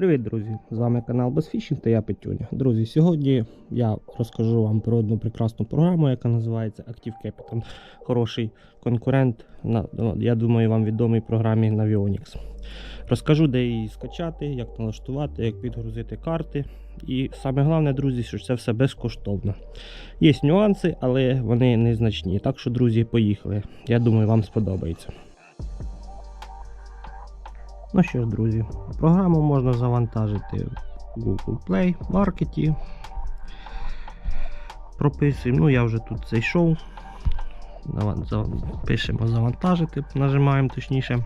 Привіт, друзі! З вами канал Безфішінг та я Петюня. Друзі, сьогодні я розкажу вам про одну прекрасну програму, яка називається Active Capital. Хороший конкурент, ну, я думаю, вам відомій програмі Navionics. Розкажу, де її скачати, як налаштувати, як підгрузити карти. І саме головне, друзі, що це все безкоштовно. Є нюанси, але вони незначні. Так що, друзі, поїхали. Я думаю, вам сподобається. Ну що ж, друзі, програму можна завантажити в Google Play, Market. Прописуємо, ну я вже тут зайшов. Пишемо завантажити, нажимаємо точніше.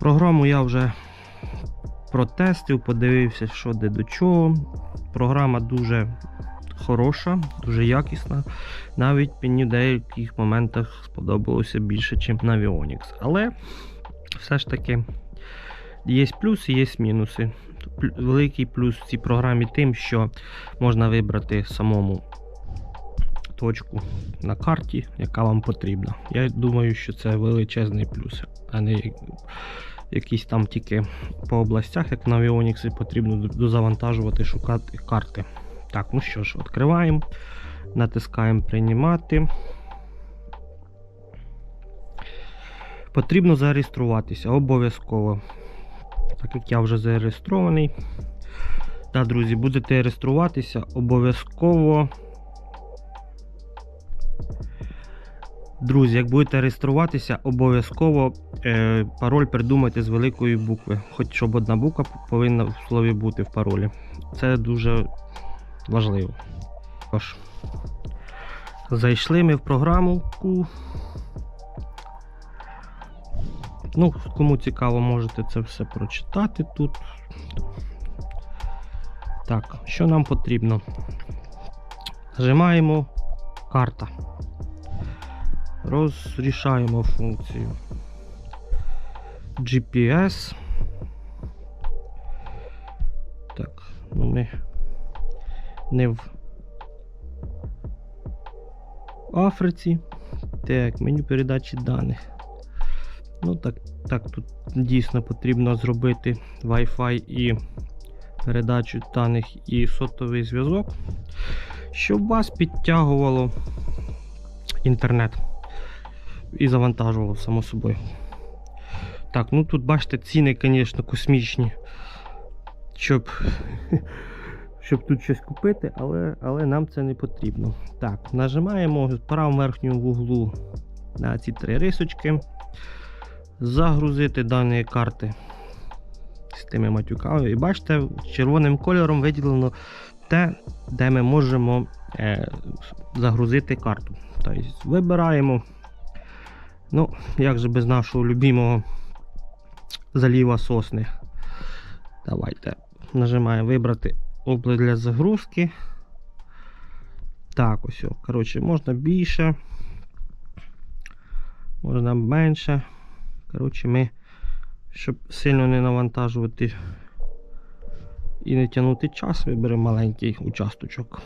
Програму я вже протестив, подивився, що де до чого. Програма дуже хороша, дуже якісна. Навіть мені в деяких моментах сподобалося більше, ніж Navionics. Але все ж таки є плюси, є мінуси. Великий плюс в цій програмі тим, що можна вибрати самому точку на карті, яка вам потрібна. Я думаю, що це величезний плюс, а не якісь там тільки по областях, як на Avionix, потрібно дозавантажувати, шукати карти. Так, ну що ж, відкриваємо, натискаємо приймати. Потрібно зареєструватися обов'язково. Так як я вже зареєстрований. Так, друзі, будете реєструватися обов'язково. Друзі, як будете реєструватися, обов'язково е, пароль придумайте з великої букви. Хоч щоб одна буква повинна в слові бути в паролі. Це дуже важливо. Тож, зайшли ми в програмку. Ну, кому цікаво, можете це все прочитати тут. Так, що нам потрібно? Нажимаємо карта. Розрішаємо функцію GPS. Так, ну ми не в Африці. Так, меню передачі даних. Ну так, так, тут дійсно потрібно зробити Wi-Fi і передачу даних і сотовий зв'язок, щоб вас підтягувало інтернет і завантажувало само собою. Так, ну тут бачите, ціни, звісно, космічні. Щоб, щоб тут щось купити, але, але нам це не потрібно. Так, нажимаємо в правому верхньому вуглу на ці три рисочки загрузити дані карти з тими матюками. І бачите, червоним кольором виділено те, де ми можемо е, загрузити карту. Тобто вибираємо, ну, як же без нашого любимого заліва сосни. Давайте нажимаємо вибрати область для загрузки. Так, ось. Коротше, можна більше, можна менше. Коротше, ми, щоб сильно не навантажувати і не тягнути час, виберемо маленький участочок.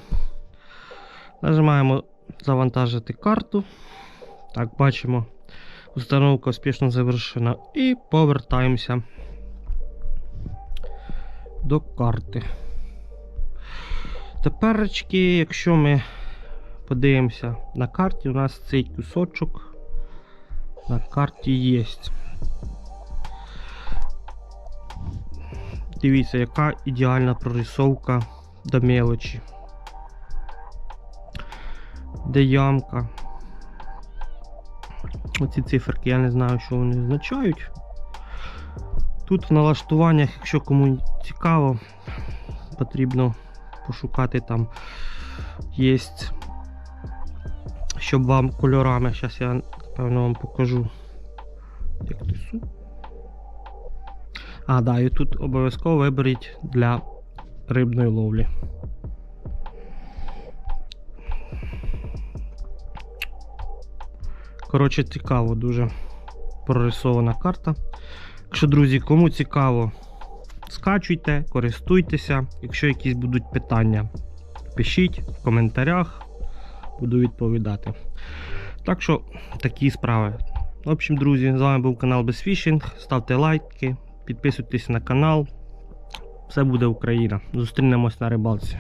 Нажимаємо завантажити карту. Так, бачимо, установка успішно завершена. І повертаємося до карти. Теперечки, якщо ми подивимося на карті, у нас цей кусочок на карті є. Дивіться, яка ідеальна прорисовка до мелочі. Де ямка. Оці циферки я не знаю, що вони означають. Тут в налаштуваннях, якщо кому цікаво, потрібно пошукати там є, щоб вам кольорами. Зараз я напевно вам покажу. Як несу. А, да, і тут обов'язково виберіть для рибної ловлі. Коротше, цікаво, дуже прорисована карта. Якщо, друзі, кому цікаво, скачуйте, користуйтеся. Якщо якісь будуть питання, пишіть в коментарях, буду відповідати. Так що такі справи. В общем, друзі, з вами був канал Безфішинг. Ставте лайки, підписуйтесь на канал. Все буде Україна. Зустрінемось на рибалці.